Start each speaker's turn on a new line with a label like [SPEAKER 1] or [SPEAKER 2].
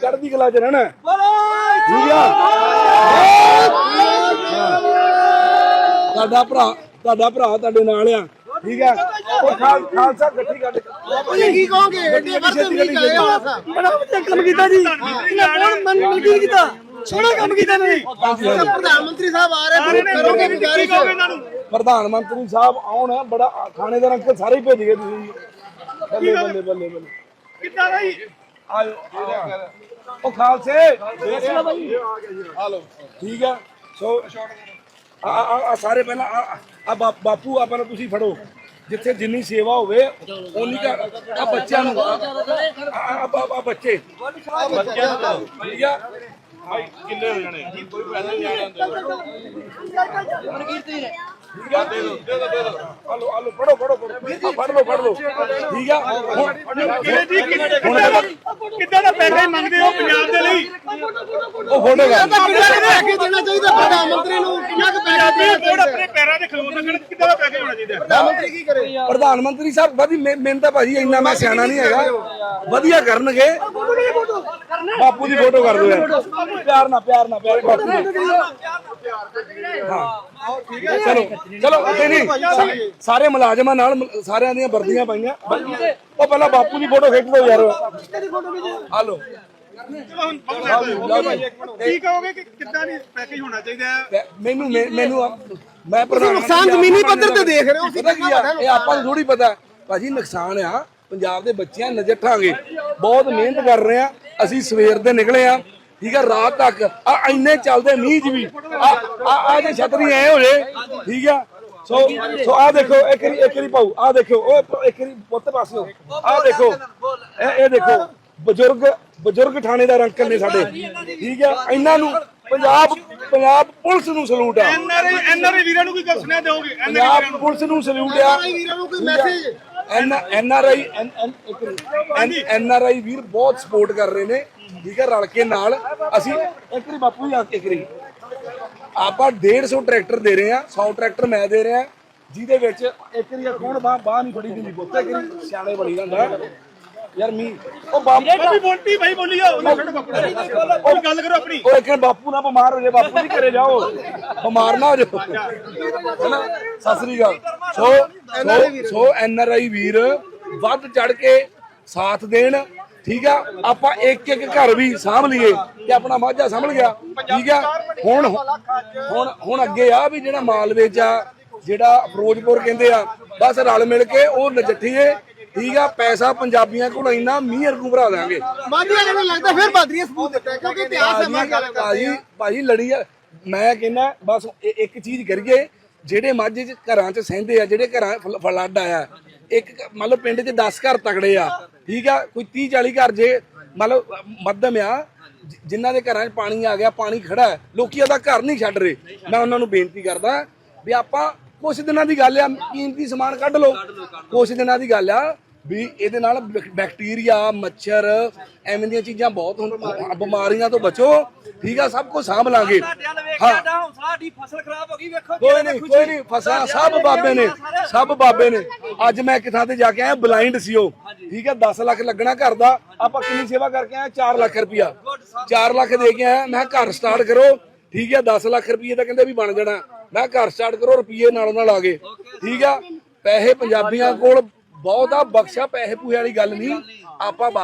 [SPEAKER 1] ਚੜ੍ਹਦੀ ਕਲਾ ਚ ਰਹਿਣਾ ਠੀਕ ਆ? ਤੁਹਾਡਾ ਭਰਾ ਤੁਹਾਡਾ ਭਰਾ ਤੁਹਾਡੇ ਨਾਲ ਆ। ਠੀਕ ਆ? ਉਹ ਖਾਲ- ਖਾਲਸਾ ਇਕੱਠੀ ਕੱਢ
[SPEAKER 2] ਤੁਸੀਂ ਕੀ ਕਹੋਗੇ? ਏਡੇ ਵਰਤੇ ਮੀਂਹ ਆਏ ਹੋਇਆ ਸਾ
[SPEAKER 3] ਬੜਾ ਵਧੀਆ ਕੰਮ ਕੀਤਾ ਜੀ। ਇਹਨਾਂ ਕੋਲ ਮਨ ਮਿਲ ਕੇ ਕੀਤਾ? ਸੋਹਣਾ ਕੰਮ ਕੀਤਾ ਨੇ
[SPEAKER 2] ਪ੍ਰਧਾਨ ਮੰਤਰੀ ਸਾਹਿਬ ਆ ਰਹੇ ਨੇ ਕਰੋਗੇ ਗੁਜ਼ਾਰਿਸ਼?
[SPEAKER 1] ਪ੍ਰਧਾਨ ਮੰਤਰੀ ਸਾਹਿਬ ਆਉਣ ਬੜਾ ਥਾਣੇਦਾਰ ਅੰਕਲ ਸਾਰੇ ਹੀ ਭੇਜ ਗਏ ਤੁਸੀਂ। ਬੱਲੇ ਬੱਲੇ ਬੱਲੇ ਬੱਲੇ।
[SPEAKER 3] ਕਿੱਦਾਂ ਰਹੀ
[SPEAKER 1] ਆਇਓ ਉਹ ਖਾਲਸੇ ਦੇਖ ਲੈ ਬਾਈ। ਹਾਲੋ ਠੀਕ ਆ। ਸੋ ਆ ਆ ਆ ਸਾਰੇ ਪਹਿਲਾਂ ਆ ਆ ਬਾਪੂ ਆਪਾਂ ਨੂੰ ਤੁਸੀਂ ਫੜੋ। ਜਿੱਥੇ ਜਿੰਨੀ ਸੇਵਾ ਹੋਵੇ ਉਨੀ ਕਾ ਆ ਬੱਚਿਆਂ ਨੂੰ। ਆ ਆ- ਆ ਆ- ਆ ਬੱਚੇ। ਬੱਚਿਆਂ ਨੂੰ ਠੀਕ ਆ? ਭਾਈ ਕਿੰਨੇ ਹੋ ਜਾਣੇ? ਕੋਈ ਪੈਸੇ ਨਹੀਂ ਆਣੇ ਫੜ ਲਓ ਫੜ ਲਓ। ਠੀਕ ਆ? ਹੁਣ
[SPEAKER 3] ਕਿਹੜੇ ਜੀ ਕਿੱਦਾਂ ਦਾ ਪੈਸੇ ਮੰਗਦੇ ਹੋ ਪੰਜਾਬ ਦੇ ਲਈ?
[SPEAKER 1] ਉਹ ਫੋਟੋਗਾ
[SPEAKER 2] ਕਿੰਨਾ ਕੁ ਪੈਸੇ ਦੇਣਾ ਚਾਹੀਦਾ ਪ੍ਰਧਾਨ ਮੰਤਰੀ ਨੂੰ? ਕਿੰਨਾ ਕੁ ਪੈਸੇ ਦੇਣਾ
[SPEAKER 3] ਕੋੜ
[SPEAKER 2] ਚਾਹੀਦਾ
[SPEAKER 3] ਆਪਣੇ ਪੈਰਾਂ ਤੇ ਖਲੋ ਸਕਣ ਕਿੱਦਾਂ ਦਾ ਪੈਸੇ ਹੋਣਾ ਚਾਹੀਦਾ?
[SPEAKER 2] ਪ੍ਰਧਾਨ ਮੰਤਰੀ ਕੀ ਕਰੇ?
[SPEAKER 1] ਪ੍ਰਧਾਨ ਮੰਤਰੀ ਸਾਹਿਬ ਵਧੀ ਮੈਨੂੰ ਤਾਂ ਭਾਜੀ ਇੰਨਾ ਮੈਂ ਸਿਆਣਾ ਨਹੀਂ ਹੈਗਾ। ਵਧੀਆ ਕਰਨਗੇ। ਬਾਪੂ ਦੀ ਫੋਟੋ ਕਰ ਦਿਓ ਯਾਰ। ਪਿਆਰ ਨਾਲ ਪਿਆਰ ਨਾਲ ਪਿਆਰ ਬਾਪੂ ਦੀ। ਹਾਂ। ਚਲੋ ਚਲੋ ਉੱਥੇ ਨਹੀਂ। ਸਾਰੇ ਮੁਲਾਜ਼ਮਾਂ ਨਾਲ ਸਾਰਿਆਂ ਦੀਆਂ ਵਰਦੀਆਂ ਪਾਈਆਂ। ਉਹ ਪਹਿਲਾਂ ਬਾਪੂ ਦੀ ਫੋਟੋ ਖਿੱਚ ਦਿਓ ਯਾਰ। ਆ ਲਓ।
[SPEAKER 3] ਕੀ ਕਹੋਗੇ ਕਿ ਕਿੱਦਾਂ ਦੀ ਪੈਕੇਜ ਹੋਣਾ ਚਾਹੀਦਾ ਹੈ?
[SPEAKER 1] ਤੇ ਮੈਨੂੰ ਮੈਂ- ਮੈਨੂੰ ਆ- ਮੈਂ ਪ੍ਰਧਾਨ
[SPEAKER 2] ਨੁਕਸਾਨ
[SPEAKER 1] ਮੰਤਰੀ
[SPEAKER 2] ਜ਼ਮੀਨੀ ਪੱਧਰ ਤੇ ਦੇਖ ਰਹੇ ਹੋ
[SPEAKER 1] ਪਤਾ ਕੀ ਆ? ਇਹ ਆਪਾਂ ਨੂੰ ਥੋੜੀ ਪਤਾ ਭਾਜੀ ਨੁਕਸਾਨ ਆ। ਪੰਜਾਬ ਦੇ ਬੱਚਿਆਂ ਨਜਿੱਠਾਂਗੇ ਬਹੁਤ ਮਿਹਨਤ ਕਰ ਰਹੇ ਆ। ਅਸੀਂ ਸਵੇਰ ਦੇ ਨਿਕਲੇ ਆ। ਠੀਕ ਆ ਰਾਤ ਤੱਕ। ਆ ਇੰਨੇ ਚੱਲਦੇ ਮੀਂਹ 'ਚ ਵੀ। ਆ ਆ ਆ ਜੇ ਛਤਰੀ ਐ ਹੋ ਜੇ ਠੀਕ ਆ। ਸੋ ਸੋ ਆ ਦੇਖੋ ਇੱਕ ਵਾਰੀ ਇੱਕ ਪਾਉ ਆ ਦੇਖੋ ਓਏ ਪ- ਇੱਕ ਪੁੱਤ ਪਾਸਿਓ। ਆ ਦੇਖੋ। ਇਹ ਇਹ ਦੇਖੋ ਬਜ਼ੁਰਗ ਬਜ਼ੁਰਗ ਥਾਣੇਦਾਰ ਅੰਕਲ ਨੇ ਸਾਡੇ। ਠੀਕ ਆ? ਇਹਨਾਂ ਨੂੰ ਪੰਜਾਬ ਪੰਜਾਬ ਪੁਲਿਸ ਨੂੰ ਸਲੂਟ ਆ।
[SPEAKER 3] ਐਨਆਰਆਈ ਐਨਆਰਆਈ ਵੀਰਾਂ ਨੂੰ ਕੀ ਗੱਲ ਸੁਣਿਆ ਦਿਓਗੇ?
[SPEAKER 1] ਪੰਜਾਬ ਪੁਲਿਸ ਨੂੰ ਸਲੂਟ ਆ।
[SPEAKER 2] ਵੀਰਾਂ ਨੂੰ ਕੋਈ message
[SPEAKER 1] N N R I N R I ਵੀਰ ਬਹੁਤ ਸਪੋਰਟ ਕਰ ਰਹੇ ਨੇ। ਠੀਕ ਹੈ ਰਲ ਕੇ ਨਾਲ ਅਸੀਂ ਇੱਕ ਵਾਰੀ ਬਾਪੂ ਜੀ ਆ ਕੇ ਇੱਕ ਵਾਰੀ। ਆਪਾਂ 150 ਟਰੈਕਟਰ ਦੇ ਰਹੇ ਆ। 100 ਟਰੈਕਟਰ ਮੈਂ ਦੇ ਰਿਹਾ। ਜਿਹਦੇ ਵਿੱਚ ਇੱਕ ਵਾਰੀ ਕੌਣ ਬਾਹ ਬਾਹ ਨਹੀਂ ਫੜੀ ਦਿੰਦੀ ਸਿਆਣੇ ਬਣੀ ਜਾਂਦਾ। ਯਾਰ ਮੀ ਉਹ ਬਾਪੂ
[SPEAKER 3] ਬਾਬੀ ਬੋਲਤੀ ਭਾਈ ਬੋਲੀ ਜਾਓ ਉਹਨਾਂ ਛੱਡ ਬਾਪੂ ਉਹ ਗੱਲ ਕਰੋ ਆਪਣੀ।
[SPEAKER 1] ਉਹ ਇੱਕ ਬਾਪੂ ਨਾ ਬਿਮਾਰ ਹੋ ਜਾਏ ਬਾਪੂ ਨਹੀਂ ਘਰੇ ਜਾਓ। ਬਿਮਾਰ ਨਾ ਹੋ ਜਾਓ। ਹੈਨਾ? ਸਤਿ ਸ੍ਰੀ ਅਕਾਲ। ਸੋ ਸੋ ਸੋ ਐਨ ਆਰ ਆਈ ਵੀਰ ਵੱਧ ਚੜ ਕੇ ਸਾਥ ਦੇਣ ਠੀਕ ਆ? ਆਪਾਂ ਇੱਕ ਇੱਕ ਘਰ ਵੀ ਸਾਂਭ ਲਈਏ ਤੇ ਆਪਣਾ ਮਾਝਾ ਸੰਭਲ ਗਿਆ ਠੀਕ ਆ? ਹੁਣ ਹੁਣ ਹੁਣ ਅੱਗੇ ਆ ਵੀ ਜਿਹੜਾ ਮਾਲਵੇ ਚ ਆ ਜਿਹੜਾ ਫਿਰੋਜ਼ਪੁਰ ਕਹਿੰਦੇ ਆ ਬਸ ਰਲ ਮਿਲ ਕੇ ਉਹ ਨਜਿੱਠੀਏ ਠੀਕ ਆ ਪੈਸਾ ਪੰਜਾਬੀਆਂ ਕੋਲ ਇੰਨਾ ਮੀਂਹ ਅਰਗੂ ਭਰਾ ਦਾਂਗੇ
[SPEAKER 2] ਮਾਦੀਆਂ ਨੂੰ ਲੱਗਦਾ ਫਿਰ ਬਾਦਰੀਆ ਸਬੂਤ ਦਿੱਤਾ ਕਿਉਂਕਿ ਇਤਿਹਾਸ ਹੈ ਮੈਂ ਗੱਲ ਕਰਦਾ
[SPEAKER 1] ਭਾਜੀ ਭਾਜੀ ਲੜੀ ਆ। ਮੈਂ ਕਹਿੰਦਾ ਬਸ ਇੱਕ ਚੀਜ਼ ਕਰੀਏ ਜਿਹੜੇ ਮਾਝੇ ਚ ਘਰਾਂ ਚ ਸਹਿੰਦੇ ਆ ਜਿਹੜੇ ਘਰਾਂ ਫਲ- ਫਲੱਡ ਆਇਆ ਇੱਕ ਲਓ ਪਿੰਡ ਚ 10 ਘਰ ਤਗੜੇ ਆ ਠੀਕ ਆ ਕੋਈ 30 40 ਘਰ ਜੇ ਮੰਨ ਲਓ ਮੱਧਮ ਆ ਜਿਨ੍ਹਾਂ ਦੇ ਘਰਾਂ 'ਚ ਪਾਣੀ ਆ ਗਿਆ ਪਾਣੀ ਖੜਾ ਲੋਕੀ ਉਹਦਾ ਘਰ ਨਹੀਂ ਛੱਡ ਰਹੇ। ਮੈਂ ਉਹਨਾਂ ਨੂੰ ਬੇਨਤੀ ਕਰਦਾ ਵੀ ਆਪਾਂ ਕੁਛ ਦਿਨਾਂ ਦੀ ਗੱਲ ਆ ਕੀਮਤੀ ਸਮਾਨ ਕੱਢ ਲਓ। ਕੁਛ ਦਿਨਾਂ ਦੀ ਗੱਲ ਆ ਵੀ ਇਹਦੇ ਨਾਲ ਬੈਕ- ਬੈਕਟੀਰੀਆ ਮੱਛਰ ਐਵੇਂ ਦੀਆਂ ਚੀਜ਼ਾਂ ਬਹੁਤ ਹੁਣ ਬਿਮਾਰੀਆਂ ਤੋਂ ਬਚੋ। ਠੀਕ ਆ ਸਭ ਕੁਝ ਸਾਂਭ ਲਾਂਗੇ। ਹਾਂ।
[SPEAKER 3] ਸਾਡੀ ਫਸਲ ਖਰਾਬ ਹੋ ਗਈ ਵੇਖੋ
[SPEAKER 1] ਕੋਈ ਨਹੀਂ ਕੋਈ ਨਹੀਂ ਫਸਾ ਸਭ ਬਾਬੇ ਨੇ ਸਭ ਬਾਬੇ ਨੇ। ਅੱਜ ਮੈਂ ਇੱਕ ਥਾਂ ਤੇ ਜਾ ਕੇ ਆਇਆ ਬਲਾਈਂਡ ਸੀ ਉਹ। ਠੀਕ ਹੈ 10 ਲੱਖ ਲੱਗਣਾ ਘਰ ਦਾ। ਆਪਾਂ ਕਿੰਨੀ ਸੇਵਾ ਕਰਕੇ ਆਏ? 4 ਲੱਖ ਰੁਪਇਆ। 4 ਲੱਖ ਦੇ ਕੇ ਆਇਆ। ਮੈਂ ਘਰ ਸਟਾਰਟ ਕਰੋ। ਠੀਕ ਹੈ 10 ਲੱਖ ਰੁਪਏ ਤਾਂ ਕਹਿੰਦੇ ਵੀ ਬਣ ਜਾਣਾ। ਮੈਂ ਘਰ ਸਟਾਰਟ ਕਰੋ ਰੁਪਏ ਨਾਲੋਂ ਨਾਲ ਆ ਗਏ। ਠੀਕ ਆ? ਪੈਸੇ ਪੰਜਾਬੀਆਂ ਕੋਲ ਬਹੁਤਾ ਆ ਬਖਸ਼ਾ ਪੈਸੇ ਪੂਹੇ ਵਾਲੀ ਗੱਲ ਨਹੀਂ। ਆਪਾਂ